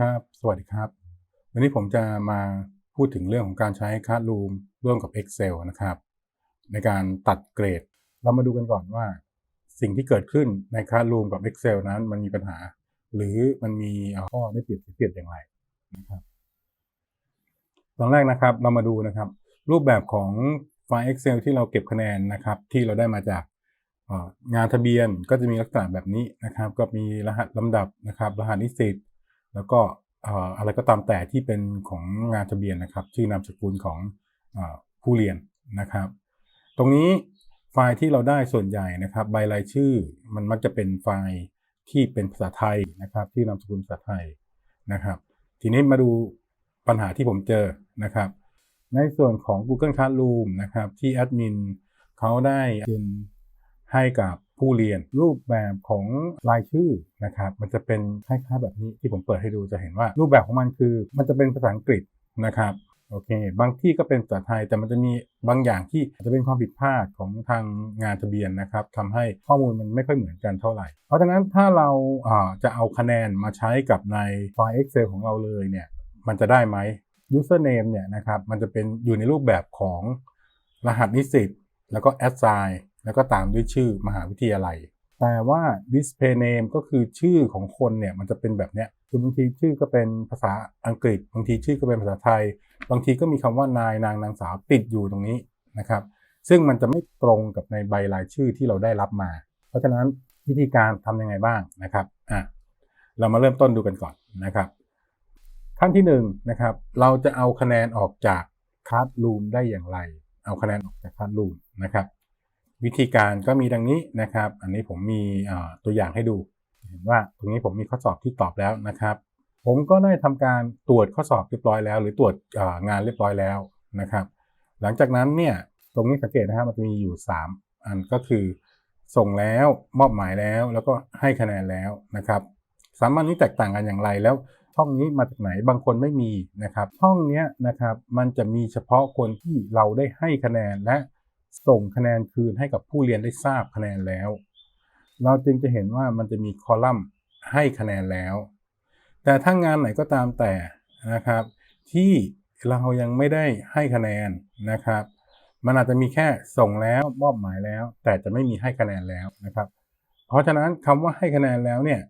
ครับ สวัสดีครับ วันนี้ผมจะมาพูดถึงเรื่องของการใช้ Classroom ร่วมกับ Excel นะครับ ในการตัดเกรด เรามาดูกันก่อนว่า สิ่งที่เกิดขึ้นใน Classroom กับ Excel นั้นมันมีปัญหา หรือมันมีข้อได้เปรียบเสียเปรียบอย่างไรนะครับ ตอนแรกนะครับเรามาดูนะครับ รูปแบบของไฟล์ Excel ที่เราเก็บคะแนนนะครับ ที่เราได้มาจากงานทะเบียนก็จะมีลักษณะแบบนี้นะครับ ก็มีรหัสลำดับนะครับ รหัสนิสิต แล้วก็อะไรก็ตามแต่ที่เป็นของงานทะเบียนนะครับ ชื่อนามสกุลของอผู้เรียนนะครับ ตรงนี้ไฟล์ที่เราได้ส่วนใหญ่นะครับ ใบรายชื่อมันมักจะเป็นไฟล์ที่เป็นภาษาไทยนะครับ ที่นามสกุลภาษาไทยนะครับ ทีนี้มาดูปัญหาที่ผมเจอนะครับ ในส่วนของ Google Classroom นะครับ ที่แอดมินเขาได้เป็นให้กับ ผู้เรียนรูปแบบของรายชื่อนะครับมันจะเป็นคล้ายๆแบบนี้ที่ผมเปิดให้ดูจะเห็นว่า รูปแบบของมันคือ มันจะเป็นภาษาอังกฤษนะครับโอเค บางที่ก็เป็นภาษาไทยแต่มันจะมีบางอย่างที่อาจจะเป็นความผิดพลาดของทางงานทะเบียนนะครับทำให้ข้อมูลมันไม่ค่อยเหมือนกันเท่าไหร่ เพราะฉะนั้นถ้าเราอ่าจะเอาคะแนนมาใช้กับในไฟล์ Excel ของเราเลยเนี่ยมันจะได้ไหม username เนี่ยนะครับมันจะเป็นอยู่ในรูปแบบของรหัสนิสิตแล้วก็ assign แล้วก็ตามด้วยชื่อมหาวิทยาลัย แต่ว่า display name ก็คือชื่อของคนเนี่ยมันจะเป็นแบบเนี้ยคือบางทีชื่อก็เป็นภาษาอังกฤษ บางทีชื่อก็เป็นภาษาไทย บางทีก็มีคำว่านายนางนางสาวติดอยู่ตรงนี้นะครับ ซึ่งมันจะไม่ตรงกับในใบรายชื่อที่เราได้รับมา เพราะฉะนั้นวิธีการทำยังไงบ้างนะครับอะเรามาเริ่มต้นดูกันก่อนนะครับ ขั้นที่1นงนะครับ เราจะเอาคะแนนออกจากคาร์ดรูมได้อย่างไร เอาคะแนนออกจากคาร์ดรูมนะครับ วิธีการก็มีดังนี้นะครับ อันนี้ผมมีตัวอย่างให้ดูเห็นว่าตรงนี้ผมมีข้อสอบที่ตอบแล้วนะครับ ผมก็ได้ทำการตรวจข้อสอบเรียบร้อยแล้ว หรือตรวจงานเรียบร้อยแล้วนะครับ หลังจากนั้นเนี่ยตรงนี้สังเกตนะครับมันจะมีอยู่ 3 อันก็คือ ส่งแล้วมอบหมายแล้วแล้วก็ให้คะแนนแล้วนะครับสามอันนี้แตกต่างกันอย่างไรแล้วช่องนี้มาจากไหนบางคนไม่มีนะครับช่องนี้นะครับมันจะมีเฉพาะคนที่เราได้ให้คะแนนและ ส่งคะแนนคืนให้กับผู้เรียนได้ทราบคะแนนแล้ว เราจึงจะเห็นว่ามันจะมีคอลัมน์ให้คะแนนแล้ว แต่ถ้างานไหนก็ตามแต่นะครับ ที่เรายังไม่ได้ให้คะแนนนะครับ มันอาจจะมีแค่ส่งแล้วมอบหมายแล้ว แต่จะไม่มีให้คะแนนแล้วนะครับ เพราะฉะนั้นคำว่าให้คะแนนแล้วเนี่ย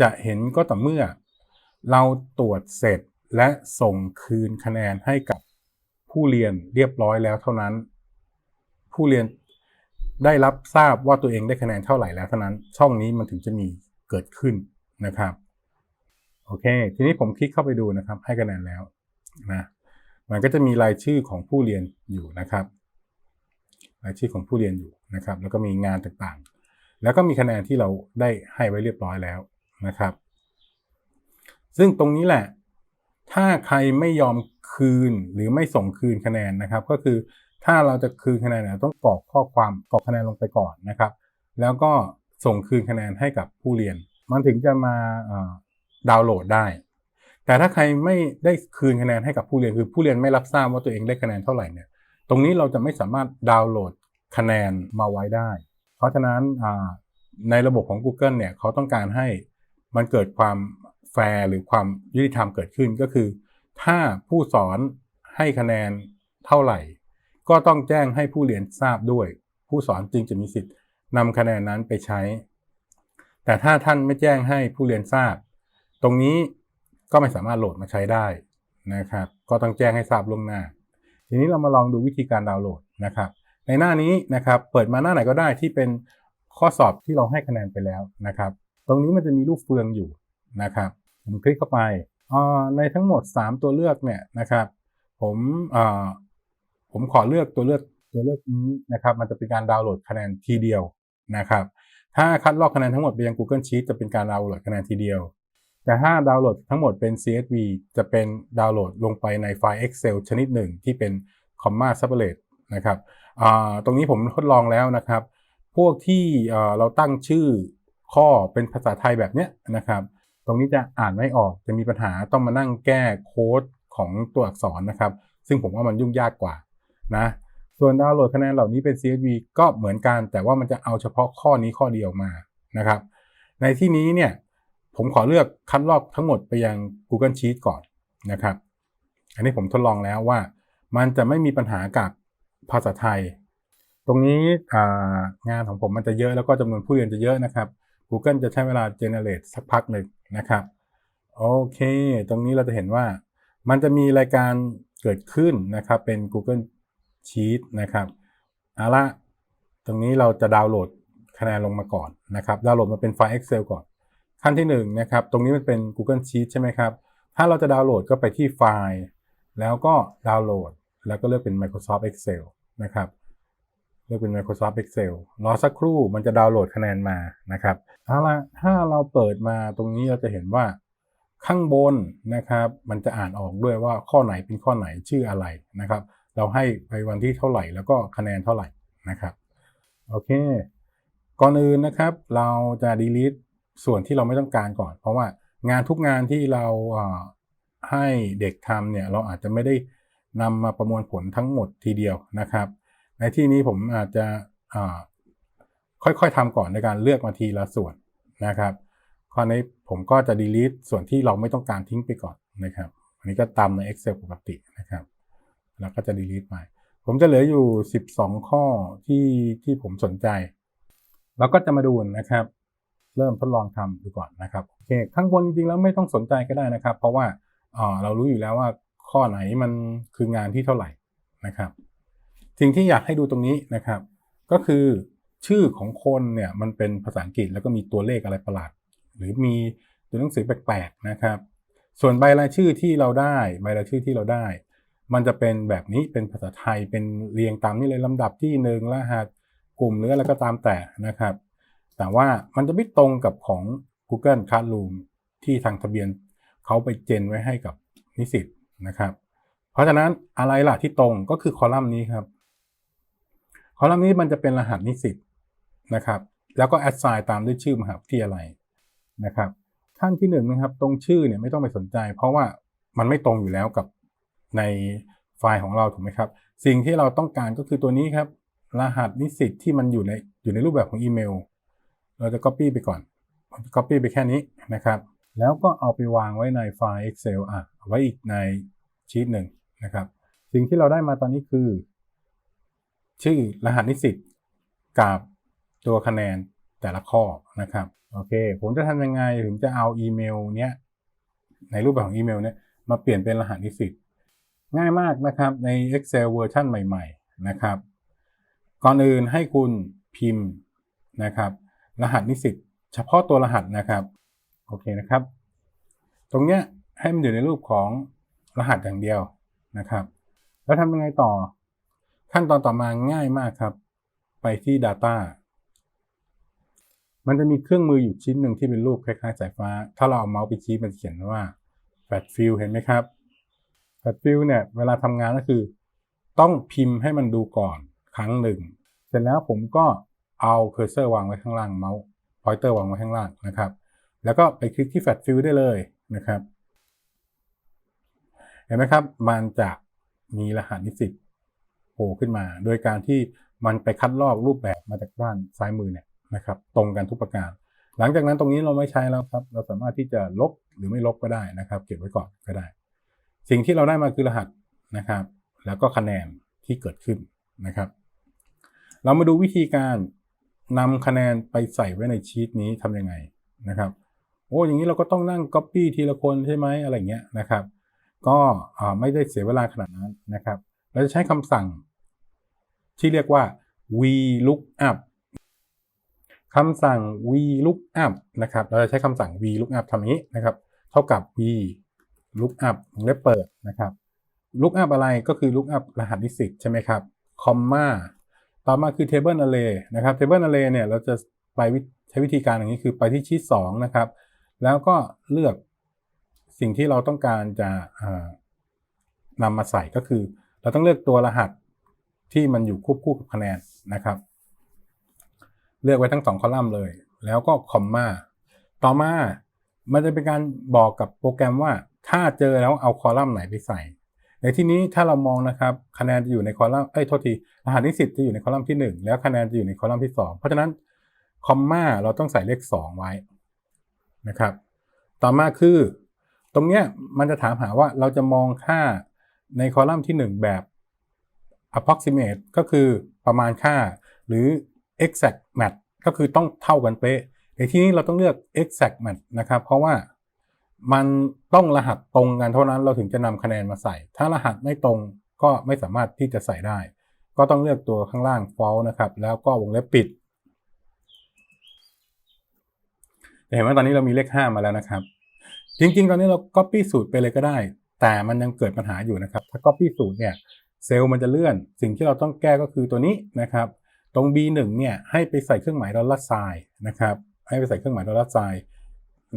จะเห็นก็ต่อเมื่อ เราตรวจเสร็จและส่งคืนคะแนนให้กับผู้เรียนเรียบร้อยแล้วเท่านั้น ผู้เรียนได้รับทราบว่าตัวเองได้คะแนนเท่าไหร่แล้วเท่านั้น ช่องนี้มันถึงจะมีเกิดขึ้นนะครับโอเค ทีนี้ผมคลิกเข้าไปดูนะครับ ให้คะแนนแล้วนะมันก็จะมีรายชื่อของผู้เรียนอยู่นะครับ รายชื่อของผู้เรียนอยู่นะครับ แล้วก็มีงานต่างๆ แล้วก็มีคะแนนที่เราได้ให้ไว้เรียบร้อยแล้วนะครับ ซึ่งตรงนี้แหละ ถ้าใครไม่ยอมคืนหรือไม่ส่งคืนคะแนนนะครับ ก็คือ ถ้าเราจะคืนคะแนนต้องกรอกข้อความกรอกคะแนนลงไปก่อนนะครับ แล้วก็ส่งคืนคะแนนให้กับผู้เรียน มันถึงจะมาดาวน์โหลดได้ แต่ถ้าใครไม่ได้คืนคะแนนให้กับผู้เรียนคือผู้เรียนไม่รับทราบว่าตัวเองได้คะแนนเท่าไหร่เนี่ย ตรงนี้เราจะไม่สามารถดาวน์โหลดคะแนนมาไว้ได้ เพราะฉะนั้นในระบบของ Google เนี่ยเขาต้องการให้มันเกิดความแฟร์หรือความยุติธรรมเกิดขึ้นก็คือ ถ้าผู้สอนให้คะแนนเท่าไหร่ ก็ต้องแจ้งให้ผู้เรียนทราบด้วย ผู้สอนจึงจะมีสิทธิ์นำคะแนนนั้นไปใช้ แต่ถ้าท่านไม่แจ้งให้ผู้เรียนทราบ ตรงนี้ก็ไม่สามารถโหลดมาใช้ได้นะครับ ก็ต้องแจ้งให้ทราบล่วงหน้า ทีนี้เรามาลองดูวิธีการดาวน์โหลดนะครับ ในหน้านี้นะครับ เปิดมาหน้าไหนก็ได้ที่เป็นข้อสอบที่เราให้คะแนนไปแล้วนะครับ ตรงนี้มันจะมีรูปเฟืองอยู่นะครับ ผมคลิกเข้าไปในทั้งหมด 3 ตัวเลือกเนี่ยนะครับ ผม ผมขอเลือกตัวเลือกตัวเลือกนี้นะครับ มันจะเป็นการดาวน์โหลดคะแนนทีเดียวนะครับ ถ้าคัดลอกคะแนนทั้งหมดไปยัง Google Sheet จะเป็นการดาวน์โหลดคะแนนทีเดียว แต่ถ้าดาวน์โหลดทั้งหมดเป็น CSV จะเป็นดาวน์โหลดลงไปในไฟล์ Excel ชนิดหนึ่งที่เป็น comma separate นะครับตรงนี้ผมทดลองแล้วนะครับ พวกที่เราตั้งชื่อข้อเป็นภาษาไทยแบบนี้นะครับ ตรงนี้จะอ่านไม่ออกจะมีปัญหาต้องมานั่งแก้โค้ดของตัวอักษรนะครับ ซึ่งผมว่ามันยุ่งยากกว่า นะส่วนดาวน์โหลดคะแนนเหล่านี้เป็น CSV ก็เหมือนกัน แต่ว่ามันจะเอาเฉพาะข้อนี้ข้อเดียวมานะครับ ในที่นี้เนี่ยผมขอเลือกคัดลอกทั้งหมดไปยัง Google Sheet ก่อนนะครับ อันนี้ผมทดลองแล้วว่า มันจะไม่มีปัญหากับภาษาไทย ตรงนี้งานของผมมันจะเยอะแล้วก็จำนวนผู้เรียนจะเยอะนะครับ Google จะใช้เวลา generate สักพักหนึ่งนะครับ โอเค ตรงนี้เราจะเห็นว่า มันจะมีรายการเกิดขึ้นนะครับ เป็น Google Sheet นะครับเอาละตรงนี้เราจะดาวน์โหลดคะแนนลงมาก่อนนะครับดาวน์โหลดมาเป็นไฟล์ Excel ก่อน ขั้นที่1นงนะครับตรงนี้มันเป็น Google Sheet ใช่ไหมครับ ถ้าเราจะดาวน์โหลดก็ไปที่ไฟล์ แล้วก็ดาวน์โหลด แล้วก็เลือกเป็น Microsoft Excel นะครับเลือกเป็น Microsoft Excel รอสักครู่มันจะดาวน์โหลดคะแนนมานะครับเอาละถ้าเราเปิดมาตรงนี้เราจะเห็นว่า ข้างบนนะครับ มันจะอ่านออกด้วยว่าข้อไหนเป็นข้อไหนชื่ออะไรนะครับ เราให้ไปวันที่เท่าไหร่ แล้วก็คะแนนเท่าไหร่นะครับโอเค ก่อนอื่นนะครับ เราจะ delete ส่วนที่เราไม่ต้องการก่อน เพราะว่างานทุกงานที่เราให้เด็กทำเนี่ยเราอาจจะไม่ได้นำมาประมวลผลทั้งหมดทีเดียวนะครับ ในที่นี้ผมอาจจะค่อยๆทำก่อนในการเลือกมาทีละส่วนนะครับคราวนี้ผมก็จะ delete ส่วนที่เราไม่ต้องการทิ้งไปก่อนนะครับ อันนี้ก็ตามใน Excel ปกตินะครับ แล้วก็จะ delete ไป ผมจะเหลืออยู่ 12 ข้อที่ที่ผมสนใจ แล้วก็จะมาดูนะครับ เริ่มทดลองทำดูก่อนนะครับโอเคข้างบนจริงๆแล้วไม่ต้องสนใจก็ได้นะครับ เพราะว่าเออเรารู้อยู่แล้วว่าข้อไหนมันคืองานที่เท่าไหร่นะครับ สิ่งที่อยากให้ดูตรงนี้นะครับ ก็คือชื่อของคนเนี่ยมันเป็นภาษาอังกฤษแล้วก็มีตัวเลขอะไรประหลาด หรือมีตัวหนังสือแปลกๆนะครับ ส่วนใบรายชื่อที่เราได้ ใบรายชื่อที่เราได้ มันจะเป็นแบบนี้เป็นภาษาไทยเป็นเรียงตามนี้เลยลำดับที่หนึ่งรหัสกลุ่มหรืออะไรก็ตามแต่นะครับ แต่ว่ามันจะไม่ตรงกับของ Google Classroom ที่ทางทะเบียนเขาไปเจนไว้ให้กับนิสิตนะครับ เพราะฉะนั้นอะไรล่ะที่ตรงก็คือคอลัมน์นี้ครับ คอลัมน์นี้มันจะเป็นรหัสนิสิตนะครับ แล้วก็ assign ตามด้วยชื่อมหาวิทยาลัยนะครับขั้นที่หนึ่งนะครับ ตรงชื่อเนี่ยไม่ต้องไปสนใจ เพราะว่ามันไม่ตรงอยู่แล้วกับ ในไฟล์ของเราถูกไหมครับ สิ่งที่เราต้องการก็คือตัวนี้ครับ รหัสนิสิตที่มันอยู่ในอยู่ในรูปแบบของอีเมล เราจะ Copy ไปก่อน Copy ไปแค่นี้นะครับ แล้วก็เอาไปวางไว้ในไฟล์ Excel อะเอาไว้อีกในชีตหนึ่งนะครับ สิ่งที่เราได้มาตอนนี้คือ ชื่อรหัสนิสิตกับตัวคะแนนแต่ละข้อนะครับโอเค ผมจะทำยังไงถึงจะเอาอีเมลเนี้ยในรูปแบบของอีเมลเนี้ยมาเปลี่ยนเป็นรหัสนิสิต ง่ายมากนะครับใน Excel เวอร์ชันใหม่ ๆ นะครับ ก่อนอื่นให้คุณพิมพ์นะครับ รหัสนิสิตเฉพาะตัวรหัสนะครับ โอเคนะครับ ตรงเนี้ยให้มันอยู่ในรูปของรหัสอย่างเดียวนะครับ แล้วทำยังไงต่อ ขั้นตอนต่อมาง่ายมากครับ ไปที่ Data มันจะมีเครื่องมืออยู่ชิ้นหนึ่งที่เป็นรูปคล้ายๆสายฟ้า ถ้าเราเอาเมาส์ไปชี้มันจะเขียนว่า f a t Fill เห็นไหมครับ Flat Fill เนี่ยเวลาทำงานก็คือ ต้องพิมพ์ให้มันดูก่อนครั้งหนึ่ง เสร็จแล้วผมก็เอาเคอร์เซอร์วางไว้ข้างล่างเมาส์พอยเตอร์วางไว้ข้างล่างนะครับ แล้วก็ไปคลิกที่ Flat Fill ได้เลยนะครับ เห็นไหมครับ มันจะมีรหัสนิสิตโผล่ขึ้นมา โดยการที่มันไปคัดลอกรูปแบบมาจากด้านซ้ายมือเนี่ยนะครับ ตรงกันทุกประการ หลังจากนั้นตรงนี้เราไม่ใช้แล้วครับ เราสามารถที่จะลบหรือไม่ลบก็ได้นะครับ เก็บไว้ก่อนก็ได้ สิ่งที่เราได้มาคือรหัสนะครับ แล้วก็คะแนนที่เกิดขึ้นนะครับ เรามาดูวิธีการนำคะแนนไปใส่ไว้ในชีตนี้ทำยังไงนะครับ โอ้อย่างนี้เราก็ต้องนั่ง Copy ทีละคนใช่ไหมอะไรเงี้ยนะครับ ก็ไม่ได้เสียเวลาขนาดนั้นนะครับ เราจะใช้คำสั่งที่เรียกว่า vlookup คำสั่ง vlookup นะครับ เราจะใช้คำสั่ง vlookup ทำอย่างนี้นะครับ เท่ากับ vlookup วงเล็บเปิดนะครับ lookup อะไรก็คือ lookup รหัสนิสิตใช่ไหมครับ comma ต่อมาคือ table array นะครับ table array เนี่ยเราจะไปใช้วิธีการอย่างนี้คือไปที่ชีต2นะครับ แล้วก็เลือกสิ่งที่เราต้องการจะนำมาใส่ก็คือ เราต้องเลือกตัวรหัสที่มันอยู่ควบคู่กับคะแนนนะครับ เลือกไว้ทั้งสองคอลัมน์เลย แล้วก็คอมมาต่อมามันจะเป็นการบอกกับโปรแกรมว่า ถ้าเจอแล้วเอาคอลัมน์ไหนไปใส่ ในที่นี้ถ้าเรามองนะครับคะแนนจะอยู่ในคอลัมน์เอ้ยโทษทีรหัสนิสิตจะอยู่ในคอลัมน์ที่ 1 แล้วคะแนนจะอยู่ในคอลัมน์ที่ 2 เพราะฉะนั้นคอมมาเราต้องใส่เลข 2 ไว้นะครับ ต่อมาคือ ตรงเนี้ยมันจะถามหาว่าเราจะมองค่าในคอลัมน์ที่ 1 แบบ approximate ก็คือประมาณค่า หรือ exact match ก็คือต้องเท่ากันเป๊ะในที่นี้เราต้องเลือก exact match นะครับ เพราะว่า มันต้องรหัสตรงกันเท่านั้นเราถึงจะนำคะแนนมาใส่ ถ้ารหัสไม่ตรงก็ไม่สามารถที่จะใส่ได้ ก็ต้องเลือกตัวข้างล่าง false นะครับ แล้วก็วงเล็บปิดเห็นว่าตอนนี้เรามีเลข 5 มาแล้วนะครับ จริง ๆ ตอนนี้เรา copy สูตรไปเลยก็ได้ แต่มันยังเกิดปัญหาอยู่นะครับ ถ้า copy สูตรเนี่ยเซลล์มันจะเลื่อน สิ่งที่เราต้องแก้ก็คือตัวนี้นะครับ ตรง B1 เนี่ยให้ไปใส่เครื่องหมายดอลลาร์ไซน์นะครับ ให้ไปใส่เครื่องหมายดอลลาร์ไซน์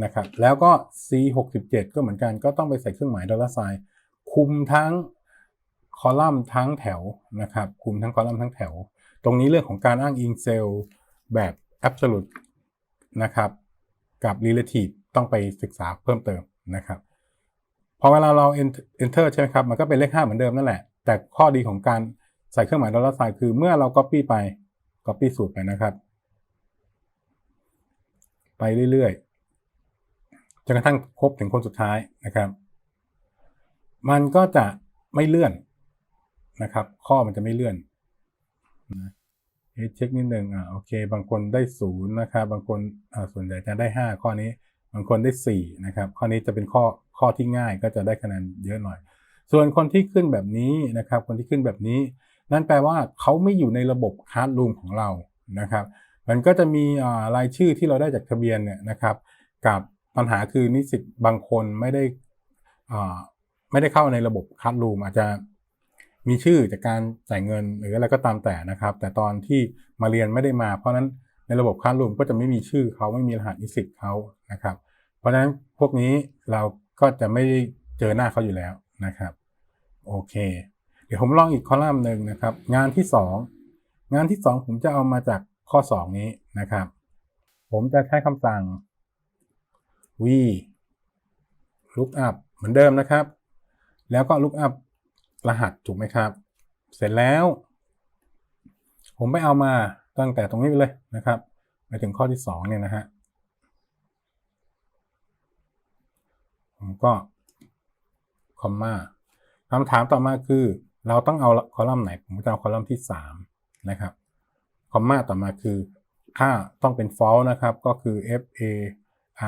นะครับ แล้วก็ C67 ก็เหมือนกันก็ต้องไปใส่เครื่องหมายดอลลาร์ไซน์คุมทั้งคอลัมน์ทั้งแถวนะครับ คุมทั้งคอลัมน์ทั้งแถว ตรงนี้เรื่องของการอ้างอิงเซลล์แบบ absolute นะครับกับ relative ต้องไปศึกษาเพิ่มเติมนะครับพอเวลาเรา enter ใช่ไหมครับ มันก็เป็นเลข 5 เหมือนเดิมนั่นแหละ แต่ข้อดีของการใส่เครื่องหมายดอลลาร์ไซน์คือเมื่อเรา copy ไป copy สูตรไปนะครับ ไปเรื่อยๆ จนกระทั่งครบถึงคนสุดท้ายนะครับ มันก็จะไม่เลื่อนนะครับ ข้อมันจะไม่เลื่อนนะเช็คนิดหนึ่งอ่าโอเค บางคนได้ศูนย์นะครับ บางคนอ่าส่วนใหญ่จะได้ 5 ข้อนี้ บางคนได้ 4 นะครับ ข้อนี้จะเป็นข้อข้อที่ง่ายก็จะได้คะแนนเยอะหน่อย ส่วนคนที่ขึ้นแบบนี้นะครับ คนที่ขึ้นแบบนี้ นั่นแปลว่าเขาไม่อยู่ในระบบคาร์ดรูมของเรานะครับ มันก็จะมีอ่ารายชื่อที่เราได้จากทะเบียนเนี่ยนะครับ กับ ปัญหาคือนิสิตบางคนไม่ได้ไม่ได้เข้าในระบบคาร์ดรูมอาจจะมีชื่อจากการจ่ายเงินหรืออะไรก็ตามแต่นะครับ แต่ตอนที่มาเรียนไม่ได้มา เพราะนั้นในระบบคาร์ดรูมก็จะไม่มีชื่อเขาไม่มีรหัสนิสิตเขานะครับ เพราะฉะนั้นพวกนี้เราก็จะไม่เจอหน้าเขาอยู่แล้วนะครับโอเค เดี๋ยวผมลองอีกคอลัมน์หนึ่งนะครับ งานที่ 2 งานที่ 2 ผมจะเอามาจากข้อ 2 นี้นะครับ ผมจะใช้คำสั่ง v lookup เหมือนเดิมนะครับ แล้วก็ lookup รหัสถูกไหมครับ เสร็จแล้ว ผมไปเอามาตั้งแต่ตรงนี้เลยนะครับไปถึงข้อที่2เนี่ยนะฮะผมก็คอมมาคำถามต่อมาคือ เราต้องเอาคอลัมน์ไหน ผมจะเอาคอลัมน์ที่ 3 นะครับ คอมมาต่อมาคือ ค่าต้องเป็น false นะครับ ก็คือ f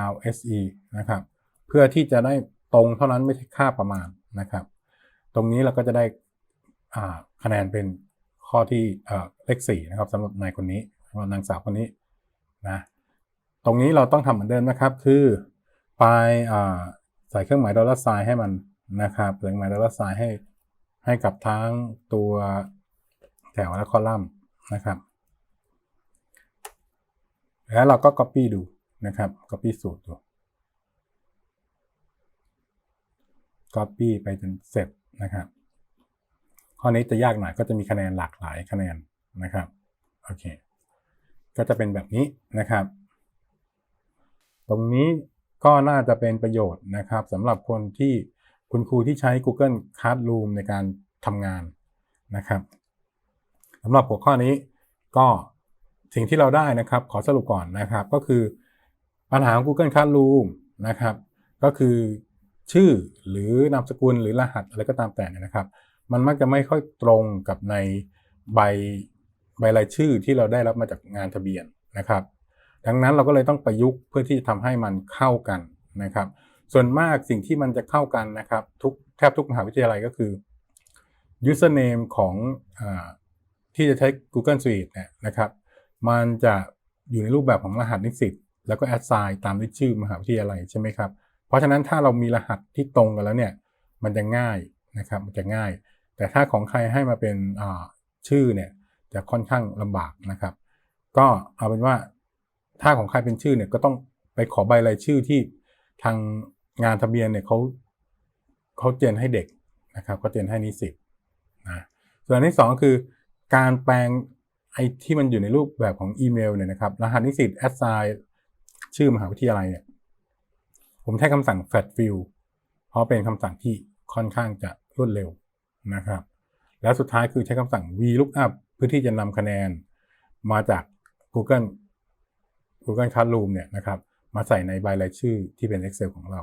r s e นะครับ เพื่อที่จะได้ตรงเท่านั้นไม่ใช่ค่าประมาณนะครับ ตรงนี้เราก็จะได้คะแนนเป็นข้อที่เลข4นะครับสำหรับนายคนนี้สำหรับนางสาวคนนี้นะตรงนี้เราต้องทำเหมือนเดิมนะครับ คือไปใส่เครื่องหมายดอลลาร์ไซน์ให้มันนะครับเครื่องหมายดอลลาร์ไซน์ให้ให้กับทั้งตัวแถวและคอลัมน์นะครับ แล้วเราก็ Copy ดู นะครับ Copy สูตรดู Copy ไปจนเสร็จนะครับ ข้อนี้จะยากหน่อยก็จะมีคะแนนหลากหลายคะแนนนะครับ โอเค ก็จะเป็นแบบนี้นะครับ ตรงนี้ก็น่าจะเป็นประโยชน์นะครับสำหรับคนที่คุณครูที่ใช้ Google Classroom ในการทำงานนะครับสำหรับหัวข้อนี้ก็สิ่งที่เราได้นะครับ ขอสรุปก่อนนะครับ ก็คือ ปัญหาของ Google Classroom นะครับ ก็คือชื่อหรือนามสกุลหรือรหัสอะไรก็ตามแต่นะครับ มันมักจะไม่ค่อยตรงกับในใบใบรายชื่อที่เราได้รับมาจากงานทะเบียนนะครับ ดังนั้นเราก็เลยต้องประยุกต์เพื่อที่จะทำให้มันเข้ากันนะครับ ส่วนมากสิ่งที่มันจะเข้ากันนะครับทุกแทบทุกมหาวิทยาลัยก็คือ username ของอที่จะใช้ Google Suite เนี่ยนะครับ มันจะอยู่ในรูปแบบของรหัสนิสิต แล้วก็ assign ตามด้วยชื่อมหาวิทยาลัยใช่ไหมครับ เพราะฉะนั้นถ้าเรามีรหัสที่ตรงกันแล้วเนี่ยมันจะง่ายนะครับมันจะง่าย แต่ถ้าของใครให้มาเป็นชื่อเนี่ยจะค่อนข้างลำบากนะครับ ก็เอาเป็นว่าถ้าของใครเป็นชื่อเนี่ยก็ต้องไปขอใบรายชื่อที่ทางงานทะเบียนเนี่ยเขาเขาเจนให้เด็กนะครับก็เจนให้นิสิตนะส่วนที่2คือการแปลงไอ้ที่มันอยู่ในรูปแบบของอีเมลเนี่ยนะครับรหัสนิสิต assign ชื่อมหาวิทยาลัยเนี่ย ผมใช้คำสั่ง fat fill เพราะเป็นคำสั่งที่ค่อนข้างจะรวดเร็วนะครับ แล้วสุดท้ายคือใช้คำสั่ง vlookup เพื่อที่จะนำคะแนนมาจาก Google Google Classroom เนี่ยนะครับ มาใส่ในใบรายชื่อที่เป็น Excel ของเรา